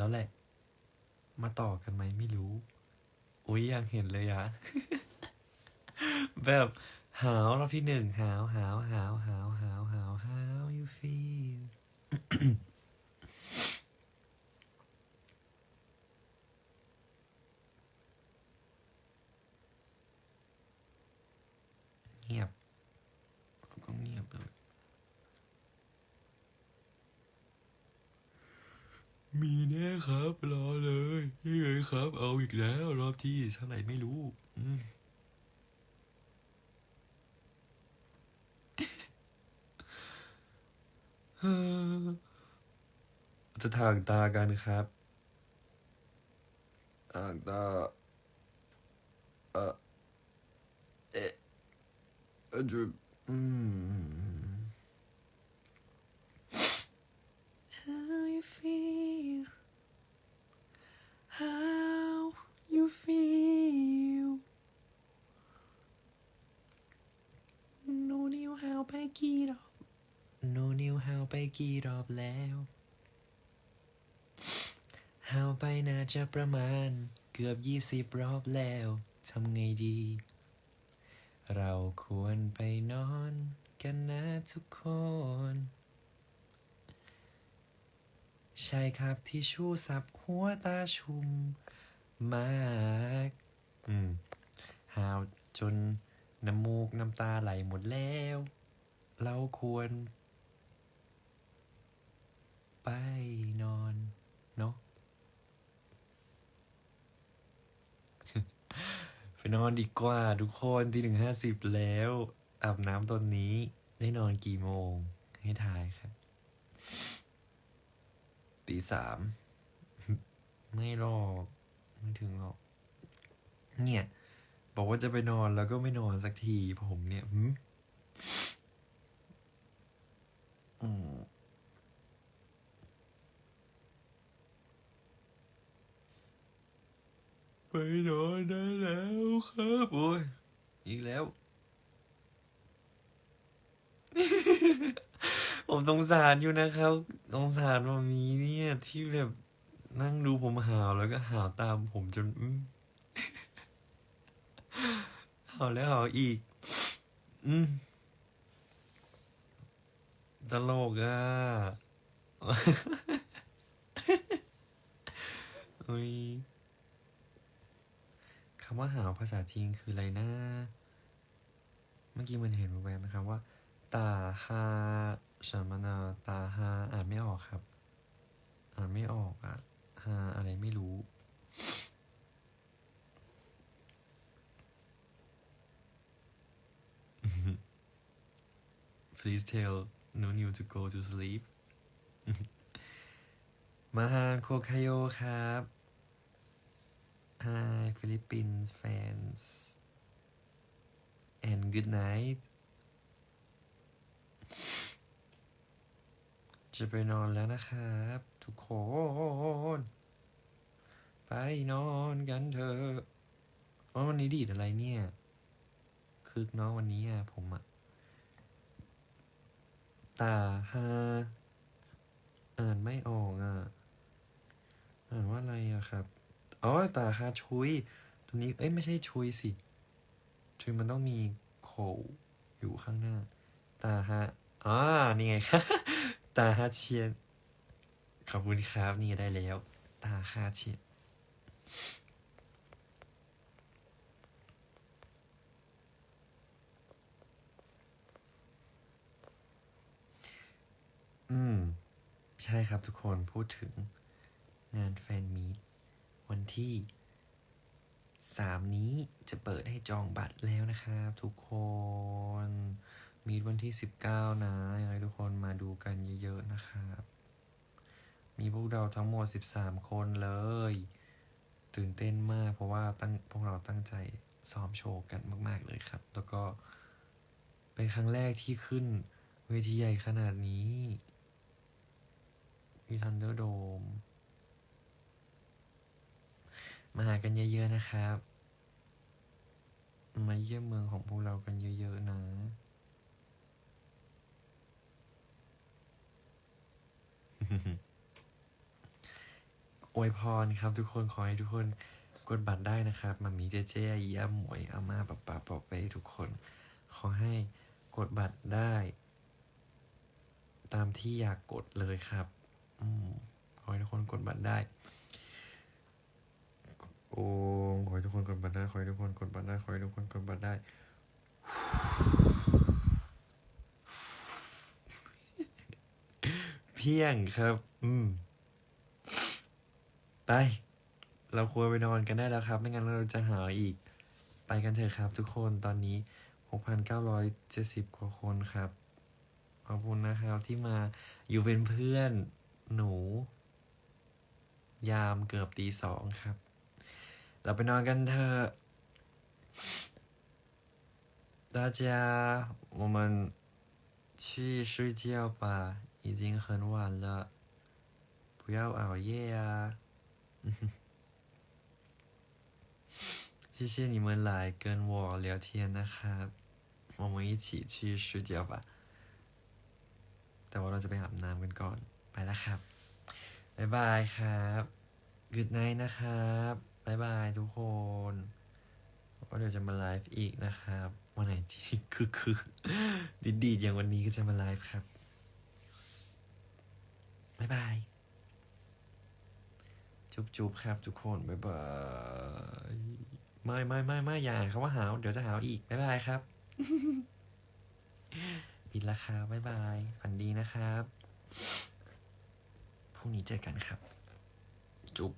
แล้วแหละ มาต่อกันไหมไม่รู้ อุ้ยยังเห็นเลยอะแบบหาวรอบที่หนึ่งหาวหาวหาวหาวหาวหาว how you feel เงียบก็เงียบเลย มีแน่ครับ รอเลยนี่ไงครับ เอาอีกแล้ว รอบที่เท่าไหร่ไม่รู้ อืมจะทางตากันครับทางตาเออเอะเออจะอืม How you feel How you feel โนนิวหาวไปกี่รอบโนนิวหาว ไปกี่รอบแล้วหาวไปน่าจะประมาณเกือบยี่สิบรอบแล้ว ทำไงดี เราควรไปนอนกันนะทุกคน ใช่ครับที่ชูสับหัวตาชุมมากอืมหาวจนน้ำมูกน้ำตาไหลหมดแล้ว เราควร ไปนอนเนาะไปนอนดีกว่าทุกคนที่หนึ่งห้าสิบแล้วอาบน้ำตอนนี้ได้นอนกี่โมงให้ทายครับตีสามไม่หรอกไม่ถึงหรอก เนี่ย บอกว่าจะไปนอนแล้วก็ไม่นอนสักทีผมเนี่ยหืมอืม ไปนอนได้แล้วครับโอ้ยอีกแล้ว ผมสงสารอยู่นะครับสงสารมามีเนี่ย ที่แบบนั่งดูผมหาวแล้วก็หาวตามผมจนอืมหาวแล้วหาวอีก อืมตลกอะอุ้ย คำว่าหาวภาษาจีนคืออะไรนะ เมื่อกี้มันเห็นแวบๆนะครับว่าตาฮาฉสมนาตาฮาอ่านไม่ออกครับ อ่านไม่ออกอะฮาอะไรไม่รู้ please tell no need to go to sleep มาฮาโคคาโยครับ Hi Philippines fans and good night จะไปนอนแล้วนะครับ ทุกคน ไปนอนกันเถอะอ๋อวันนี้ดีดอะไรเนี่ย คึกเนาะวันนี้อะผมอะตาฮาอ่านไม่ออกอะอ่านว่าอะไรอะครับ อ๋อตาฮาชุยตัวนี้เอ้ยไม่ใช่ชุยสิชุยมันต้องมีโคอยู่ข้างหน้า ตาฮาอ่านี่ไงครับตาฮาเชียนขอบคุณครับนี่ได้แล้ว ตาฮาเชียนอืม ใช่ครับทุกคนพูดถึงงานแฟนมีต วันที่สามนี้จะเปิดให้จองบัตรแล้วนะครับ ทุกคน มีวันที่สิบเก้านะอยากให้ทุกคนมาดูกันเยอะๆนะครับ มีพวกเราทั้งหมดสิบสามคนเลย ตื่นเต้นมากเพราะว่าตั้งพวกเราตั้งใจซ้อมโชว์กันมาก ๆ เลยครับ แล้วก็เป็นครั้งแรกที่ขึ้นเวทีใหญ่ขนาดนี้มีทันเดอร์โดม มาหากันเยอะๆนะครับ มาเยี่ยมเมืองของพวกเรากันเยอะๆนะโอ้วยพรครับทุกคนขอให้ทุกคนกดบัตรได้นะครับมามีเจเจอายีอาหมวยอาม่าป๊าป๊าปอเป้ทุกคน ขอให้กดบัตรได้ ตามที่อยากกดเลยครับ อืมขอให้ทุกคนกดบัตรได้ โอ้ขอให้ทุกคนกดบัตรได้ขอให้ทุกคนกดบัตรได้ขอให้ทุกคนกดบัตรได้ เพียงครับ อืม ไป เราควรไปนอนกันได้แล้วครับ ไม่งั้นเราจะหาอีก ไปกันเถอะครับ ทุกคนตอนนี้ 6,970 กว่าคนครับ ขอบคุณนะครับ ที่มาอยู่เป็นเพื่อนหนู ยามเกือบตีสองครับ เราไปนอนกันเถอะ大家我们去睡觉吧已经很晚了不要熬夜啊谢谢你们来跟我聊天นะครับ我们一起去睡觉吧แต่ว่าเราจะไปอาบน้ำกันก่อน ไปแล้วครับ บ๊ายบายครับ good night นะครับ บายบายทุกคนว่าเดี๋ยวจะมาไลฟ์อีกนะครับ วันไหนที่คือคือดีดีๆอย่างวันนี้ก็จะมาไลฟ์ครับบายบาย จุ๊บจุบครับทุกคนบายบายไม่ไม่ไม่ไม่อย่าอ่านคำว่าหาว เดี๋ยวจะหาวอีกบายบายครับปิดราคาบายบายฝันดีนะครับพรุ่งนี้เจอกันครับ จุ๊บ